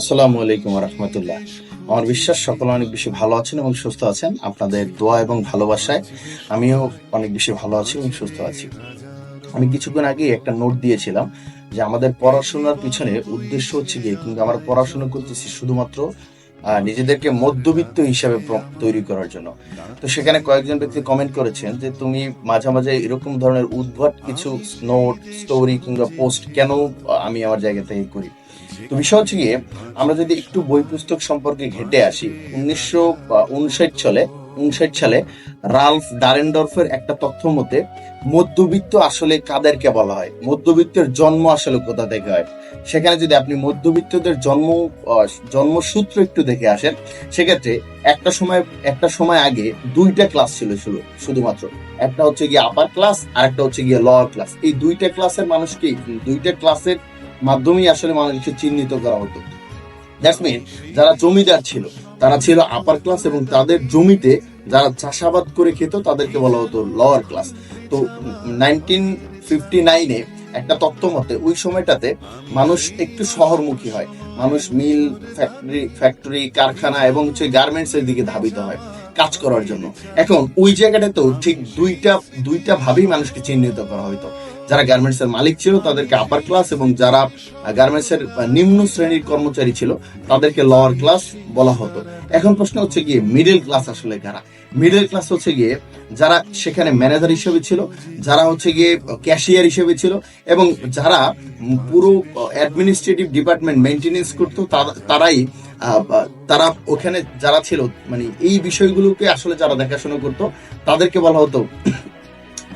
আসসালামু আলাইকুম রহমতুল্লাহ। আমার বিশ্বাস সকলে অনেক বেশি ভালো আছেন এবং সুস্থ আছেন। আপনাদের দোয়া এবং ভালোবাসায় আমিও অনেক বেশি ভালো আছি এবং সুস্থ আছি। আমি কিছুক্ষণ আগে একটা নোট দিয়েছিলাম যে আমাদের পড়াশোনার পিছনে উদ্দেশ্য হচ্ছে গিয়ে, কিন্তু আমরা পড়াশোনা করতেছি শুধুমাত্র নিজেদেরকে মধ্যবিত্ত হিসাবে তৈরি করার জন্য। তো সেখানে কয়েকজন ব্যক্তি কমেন্ট করেছেন যে, তুমি মাঝে মাঝে এরকম ধরনের উদ্ভট কিছু নোট স্টোরি কিংবা পোস্ট কেন আমি আমার জায়গা থেকে করি। তো বিষয় হচ্ছে গিয়ে আমরা যদি একটু বই পুস্তক সম্পর্কে ঘেটে আসি উনিশশো উনষাট সালে উনষাট সালে রালফ ডারেন্ডরফের একটা তথ্য মতে, মধ্যবিত্ত আসলে কাদেরকে বলা হয়? মধ্যবিত্তের জন্ম আসলে কোথা থেকে হয়? সেখানে যদি আপনি মধ্যবিত্তদের জন্ম জন্মসূত্র একটু দেখে আসেন, সেক্ষেত্রে একটা সময় একটা সময় আগে দুইটা ক্লাস ছিল শুধু শুধুমাত্র। একটা হচ্ছে গিয়ে আপার ক্লাস আর একটা হচ্ছে গিয়ে লোয়ার ক্লাস এই দুইটা ক্লাসের মানুষকে, দুইটা ক্লাসের মাধ্যমেই আসলে মানুষকে চিহ্নিত করা হতো। দ্যাটস মিন যারা জমিদার ছিল, তারা ছিল আপার ক্লাস এবং তাদের জমিতে যারা চাষাবাদ করে খেত, তাদেরকে বলা হতো লোয়ার ক্লাস তো নাইনটিন ফিফটি নাইনে একটা তত্ত্ব মতে ওই সময়টাতে মানুষ একটু শহরমুখী হয়। মানুষ মিল ফ্যাক্টরি ফ্যাক্টরি কারখানা এবং হচ্ছে গার্মেন্টস এর দিকে ধাবিত হয়। কাজ করার জন্য। এখন, ওই জায়গাটাতেও ঠিক দুইটা দুইটা ভাবেই মানুষকে চিহ্নিত করা হতো যারা গার্মেন্টস এর মালিক ছিল, তাদেরকে আপার ক্লাস এবং যারা গার্মেন্টস এর নিম্ন শ্রেণির কর্মচারী ছিল, তাদেরকে লোয়ার ক্লাস বলা হতো। এখন প্রশ্ন হচ্ছে গিয়ে মিডিল ক্লাস আসলে কারা? মিডল ক্লাস হচ্ছে গিয়ে যারা সেখানে ম্যানেজার হিসেবে ছিল, যারা হচ্ছে গিয়ে ক্যাশিয়ার হিসেবে ছিল এবং যারা পুরো অ্যাডমিনিস্ট্রেটিভ ডিপার্টমেন্ট মেনটেনেন্স করতো তারা- তারাই তারা ওখানে যারা ছিল মানে এই বিষয়গুলোকে আসলে যারা দেখাশোনা করতো, তাদেরকে বলা হতো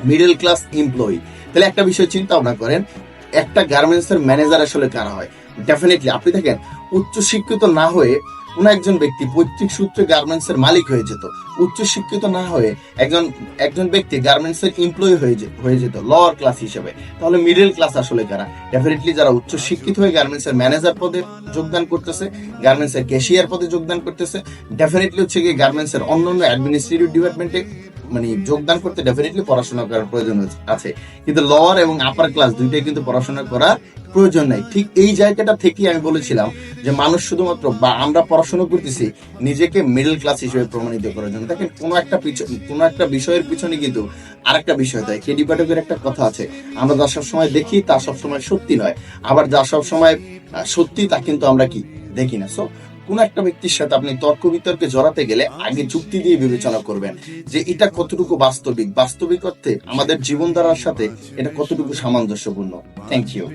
মিডল ক্লাস এমপ্লয়ি তাহলে একটা বিষয় চিন্তা ভাবনা করেন, একটা গার্মেন্টস এর ম্যানেজার আসলে কারা হয়? ডেফিনেটলি আপনি দেখেন উচ্চ শিক্ষিত না হয়ে কোন একজন ব্যক্তি পৈতৃক সূত্রে গার্মেন্টস এর মালিক হয়ে যেত উচ্চ শিক্ষিত না হয়ে একজন একজন ব্যক্তি গার্মেন্টস এর এমপ্লয়ি হয়ে হয়ে যেত লোয়ার ক্লাস হিসেবে। তাহলে মিডল ক্লাস আসলে কারা? ডেফিনেটলি যারা উচ্চ শিক্ষিত হয়ে গার্মেন্টস এর ম্যানেজার পদে যোগদান করতেছে গার্মেন্টস এর ক্যাশিয়ার পদে যোগদান করতেছে ডেফিনেটলি হচ্ছে গিয়ে গার্মেন্টস এর অন্যান্য অ্যাডমিনিস্ট্রেটিভ ডিপার্টমেন্টে মানে যোগদান করতে ডেফিনেটলি পড়াশোনা করার প্রয়োজন আছে। কিন্তু লোয়ার এবং আপার ক্লাস দুইটাই কিন্তু পড়াশোনা করার প্রয়োজন নাই। ঠিক এই জায়গাটা থেকেই আমি বলেছিলাম যে মানুষ শুধুমাত্র বা আমরা পড়াশোনা করতেছি নিজেকে মিডল ক্লাস হিসেবে প্রমাণিত করার জন্য। দেখেন কোনো একটা পিছ- কোনো একটা বিষয়ের পিছনে কিন্তু আরেকটা বিষয় দেয় কেডি পাঠকের একটা কথা আছে আমরা যা সবসময় দেখি তা সবসময় সত্যি নয়। আবার যা সবসময় আহ, সত্যি তা কিন্তু আমরা কি? দেখি না। সো কোন একটা ব্যক্তির সাথে আপনি তর্ক বিতর্কে জড়াতে গেলে আগে যুক্তি দিয়ে বিবেচনা করবেন যে এটা কতটুকু বাস্তবিক। বাস্তবিক অর্থে আমাদের জীবনধারার সাথে এটা কতটুকু সামঞ্জস্যপূর্ণ। Thank you